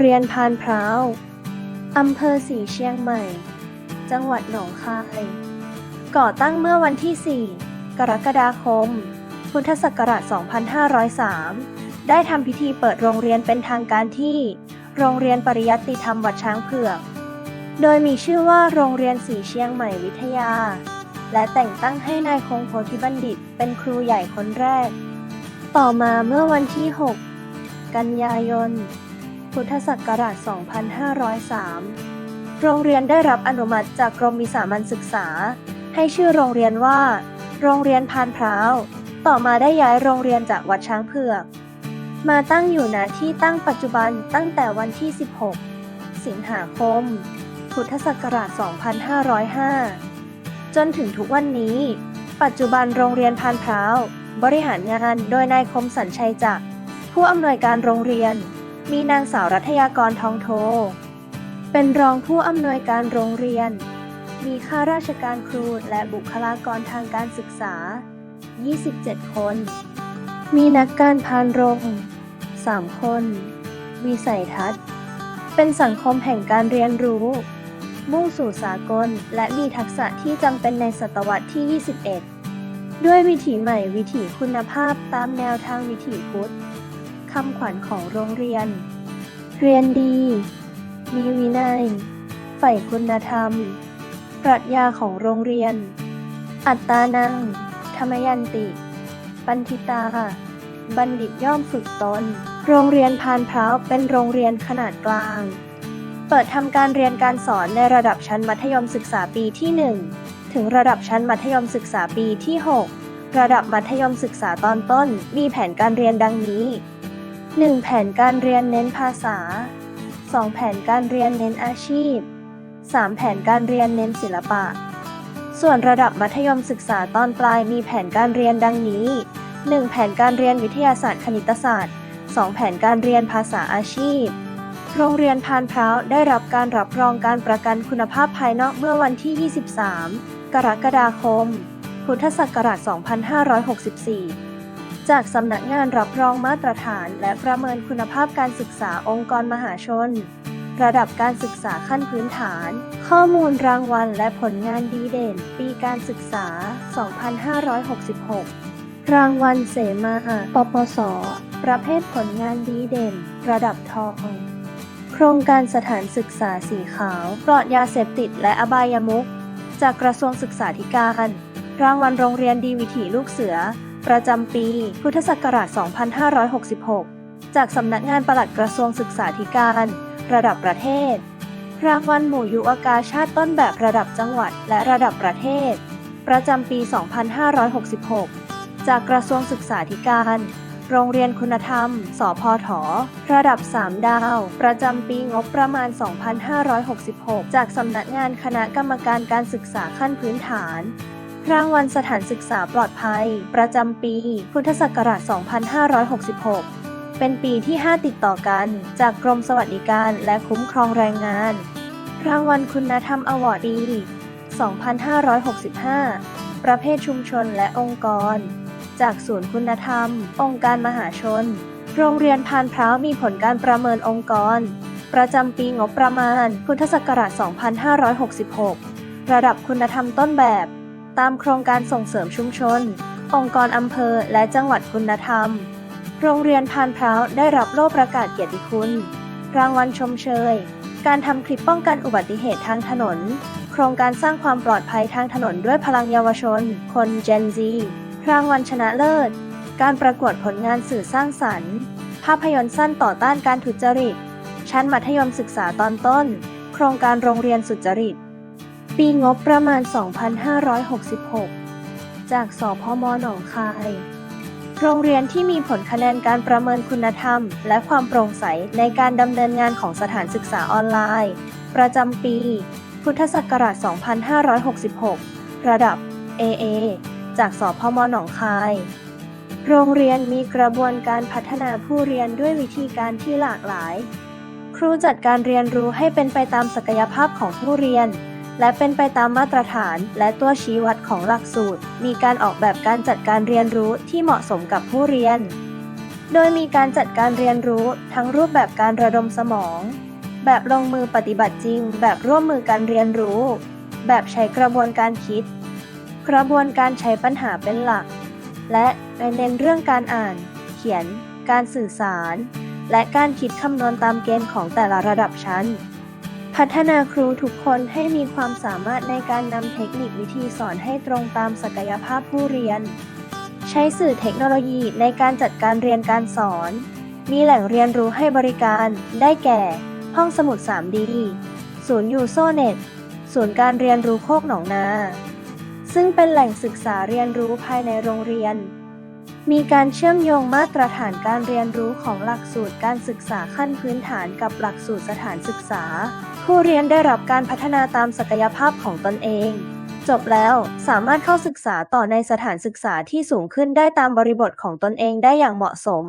เรียนพานพร้าว อำเภอสีเชียงใหม่ จังหวัดหนองคาย ก่อตั้งเมื่อวันที่ 4 กรกฎาคม พุทธศักราช 2503 ได้ทำพิธีเปิดโรงเรียนเป็นทางการที่ โรงเรียนปริยัติธรรมวัดช้างเผือก โดยมีชื่อว่าโรงเรียนสีเชียงใหม่วิทยา และแต่งตั้งให้นายคงโพธิบัณฑิต เป็นครูใหญ่คนแรก ต่อมาเมื่อวันที่ 6 กันยายน พุทธศักราช 2503 โรงเรียนได้รับอนุมัติจากกรมวิสามัญศึกษา ให้ชื่อโรงเรียนว่า โรงเรียนพานพร้าว ต่อมาได้ย้ายโรงเรียนจากวัดช้างเผือก มาตั้งอยู่ณที่ตั้งปัจจุบันตั้งแต่วันที่ 16 สิงหาคม พุทธศักราช 2505 จนถึงทุกวันนี้ ปัจจุบันโรงเรียนพานพร้าวบริหารงานโดยนายคมสัญชัยจักรผู้อำนวยการโรงเรียน มีนางสาวรัฐยากรทองโท เป็นรองผู้อำนวยการโรงเรียน มีข้าราชการครูและบุคลากรทางการศึกษา 27 คน มีนักการพานโรง 3 คน วิสัยทัศน์ เป็นสังคมแห่งการเรียนรู้ มุ่งสู่สากล และมีทักษะที่จำเป็นในศตวรรษที่ 21 ด้วยวิถีใหม่วิถีคุณภาพตามแนวทางวิถีพุทธำขวัญของโรงเรียน เรียนดี มีวินัย ใฝ่คุณธรรม ปรัชญาของโรงเรียน อัตตานัง ธรรมยันติ ปันทิตา บัณฑิตย่อมฝึกตน โรงเรียนพานพร้าวเป็นโรงเรียนขนาดกลาง เปิดทำการเรียนการสอนในระดับชั้นมัธยมศึกษาปีที่ 1 ถึงระดับชั้นมัธยมศึกษาปีที่ 6ระดับมัธยมศึกษาตอนต้นมีแผนการเรียนดังนี้ 1. แผนการเรียนเน้นภาษา 2. แผนการเรียนเน้นอาชีพ 3. แผนการเรียนเน้นศิลปะ ส่วนระดับมัธยมศึกษาตอนปลายมีแผนการเรียนดังนี้ 1. แผนการเรียนวิทยาศาสตร์คณิตศาสตร์ 2. แผนการเรียนภาษาอาชีพ โรงเรียนพานพร้าวได้รับการรับรองการประกันคุณภาพภายนอกเมื่อวันที่ 23 กรกฎาคม พุทธศักราช 2564 จากสำนักงานรับรองมาตรฐานและประเมินคุณภาพการศึกษาองค์กรมหาชน ระดับการศึกษาขั้นพื้นฐาน ข้อมูลรางวัลและผลงานดีเด่น ปีการศึกษา 2566 รางวัลเสมาปปส ประเภทผลงานดีเด่น ระดับทองโครงการสถานศึกษาสีขาวปลอดยาเสพติดและอบายมุขจากกระทรวงศึกษาธิการ รางวัลโรงเรียนดีวิถีลูกเสือ ประจำปี พุทธศักราช 2566 จากสำนักงานปลัดกระทรวงศึกษาธิการ ระดับประเทศ รางวัลหมู่ยุวกาชาติต้นแบบระดับจังหวัดและระดับประเทศ ประจำปี 2566 จากกระทรวงศึกษาธิการ โรงเรียนคุณธรรม สพท ระดับ 3 ดาว ประจำปีงบประมาณ 2566 จากสำนักงานคณะกรรมการการศึกษาขั้นพื้นฐาน รางวัลสถานศึกษาปลอดภัย ประจำปี พุทธศักราช 2566 เป็นปีที่ 5 ติดต่อกัน จากกรมสวัสดิการและคุ้มครองแรงงาน รางวัลคุณธรรมอวอร์ดดี2565 ประเภทชุมชนและองค์กร จากศูนย์คุณธรรม องค์การมหาชน โรงเรียนพานพร้าวมีผลการประเมินองค์กร ประจำปีงบประมาณ พุทธศักราช 2566 ระดับคุณธรรมต้นแบบ ตามโครงการส่งเสริมชุมชน องค์กรอำเภอและจังหวัดคุณธรรม โรงเรียนพานพร้าวได้รับโล่ประกาศเกียรติคุณ รางวัลชมเชย การทำคลิปป้องกันอุบัติเหตุทางถนน โครงการสร้างความปลอดภัยทางถนนด้วยพลังเยาวชน คน Gen Z รางวัลชนะเลิศ การประกวดผลงานสื่อสร้างสรรค์ ภาพยนตร์สั้นต่อต้านการทุจริต ชั้นมัธยมศึกษาตอนต้น โครงการโรงเรียนสุจริต ปีงบประมาณ 2566 จากสพมหนองคาย โรงเรียนที่มีผลคะแนนการประเมินคุณธรรม และความโปร่งใสในการดำเนินงานของสถานศึกษาออนไลน์ ประจำปี พุทธศักราช 2566 ระดับ AA จากสพมหนองคาย โรงเรียนมีกระบวนการพัฒนาผู้เรียนด้วยวิธีการที่หลากหลาย ครูจัดการเรียนรู้ให้เป็นไปตามศักยภาพของผู้เรียน และเป็นไปตามมาตรฐานและตัวชี้วัดของหลักสูตร มีการออกแบบการจัดการเรียนรู้ที่เหมาะสมกับผู้เรียน โดยมีการจัดการเรียนรู้ทั้งรูปแบบการระดมสมอง แบบลงมือปฏิบัติจริง แบบร่วมมือการเรียนรู้ แบบใช้กระบวนการคิด กระบวนการใช้ปัญหาเป็นหลัก และเน้นเรื่องการอ่าน เขียน การสื่อสาร และการคิดคำนวณตามเกณฑ์ของแต่ละระดับชั้น พัฒนาครูทุกคนให้มีความสามารถในการนำเทคนิควิธีสอนให้ตรงตามศักยภาพผู้เรียน ใช้สื่อเทคโนโลยีในการจัดการเรียนการสอน มีแหล่งเรียนรู้ให้บริการ ได้แก่ ห้องสมุด 3D ศูนย์ยูโซเน็ตศูนย์การเรียนรู้โคกหนองนา ซึ่งเป็นแหล่งศึกษาเรียนรู้ภายในโรงเรียน มีการเชื่อมโยงมาตรฐานการเรียนรู้ของหลักสูตรการศึกษาขั้นพื้นฐานกับหลักสูตรสถานศึกษา ผู้เรียนได้รับการพัฒนาตามศักยภาพของตนเอง จบแล้วสามารถเข้าศึกษาต่อในสถานศึกษาที่สูงขึ้นได้ตามบริบทของตนเองได้อย่างเหมาะสม